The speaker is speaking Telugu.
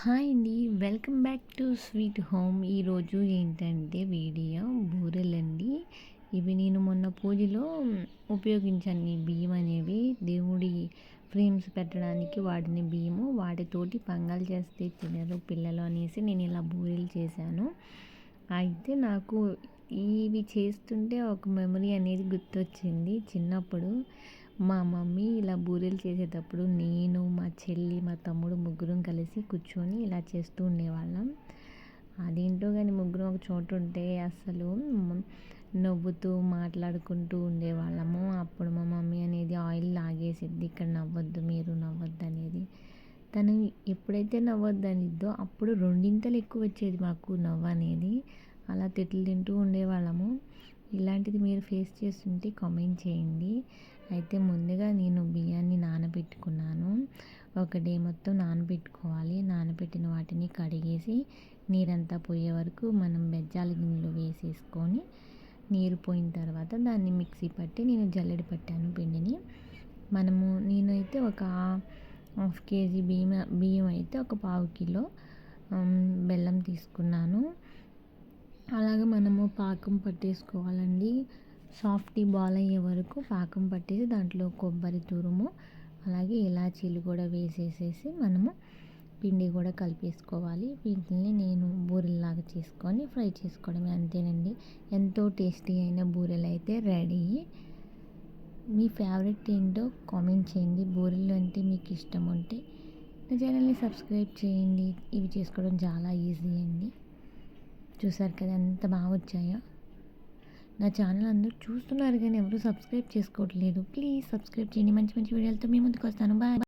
హాయ్ అండి. Welcome back to sweet home. ఈరోజు ఏంటంటే వీడియో బూరెలండి. ఇవి నేను మొన్న పూజలో ఉపయోగించాను. ఈ బియ్యం అనేవి దేవుడి ఫ్రేమ్స్ పెట్టడానికి వాడిన బియ్యము. వాటితోటి పంగాలు చేస్తే తినరు పిల్లలు అనేసి నేను ఇలా బూరెలు చేశాను. అయితే నాకు ఇవి చేస్తుంటే ఒక మెమరీ అనేది గుర్తొచ్చింది. చిన్నప్పుడు మా మమ్మీ ఇలా బూరెలు చేసేటప్పుడు నేను మా చెల్లి మా తమ్ముడు ముగ్గురం కలిసి కూర్చొని ఇలా చేస్తూ ఉండేవాళ్ళం. అదేంటో కానీ ముగ్గురం ఒక చోట ఉంటే అసలు నవ్వుతూ మాట్లాడుకుంటూ ఉండేవాళ్ళము. అప్పుడు మా మమ్మీ అనేది ఆయిల్ లాగేసిద్ది ఇక్కడ నవ్వద్దు మీరు నవ్వద్దు అనేది తను ఎప్పుడైతే నవ్వద్దు అనిద్దో అప్పుడు రెండింతలు ఎక్కువ వచ్చేది మాకు నవ్వు అనేది అలా తిట్లు తింటూ ఉండేవాళ్ళము. ఇలాంటిది మీరు ఫేస్ చేస్తుంటే కామెంట్ చేయండి. అయితే ముందుగా నేను బియ్యాన్ని నానబెట్టుకున్నాను. ఒక డే మొత్తం నానబెట్టుకోవాలి. నానబెట్టిన వాటిని కడిగేసి నీరంతా పోయే వరకు మనం బెజ్జాల గిన్నెలో వేసేసుకొని నీరు పోయిన తర్వాత దాన్ని మిక్సీ పట్టి నేను జల్లెడ పట్టాను పిండిని. మనము నేనైతే ఒక హాఫ్ కేజీ బియ్యం బియ్యం అయితే ఒక పావు కిలో బెల్లం తీసుకున్నాను. అలాగే మనము పాకం పట్టేసుకోవాలండి. సాఫ్టీ బాల్ అయ్యే వరకు పాకం పట్టేసి దాంట్లో కొబ్బరి తురుము అలాగే ఇలాచీలు కూడా వేసేసేసి మనము పిండి కూడా కలిపేసుకోవాలి. వీటిని నేను బూరెల్లాగా చేసుకొని ఫ్రై చేసుకోవడమే అంతేనండి. ఎంతో టేస్టీ అయిన బూరెలు అయితే రెడీ. మీ ఫేవరెట్ ఏంటో కామెంట్ చేయండి. బూరెలు అంటే మీకు ఇష్టం ఉంటే నా ఛానల్ని సబ్స్క్రైబ్ చేయండి. ఇవి చేసుకోవడం చాలా ఈజీ అండి. చూసారు కదా ఎంత బాగా వచ్చాయో. నా ఛానల్ అందరూ చూస్తున్నారు కానీ ఎవరు సబ్స్క్రైబ్ చేసుకోవట్లేదు. ప్లీజ్ సబ్స్క్రైబ్ చేయండి. మంచి మంచి వీడియోలతో మీ ముందుకు వస్తాను. బాయ్.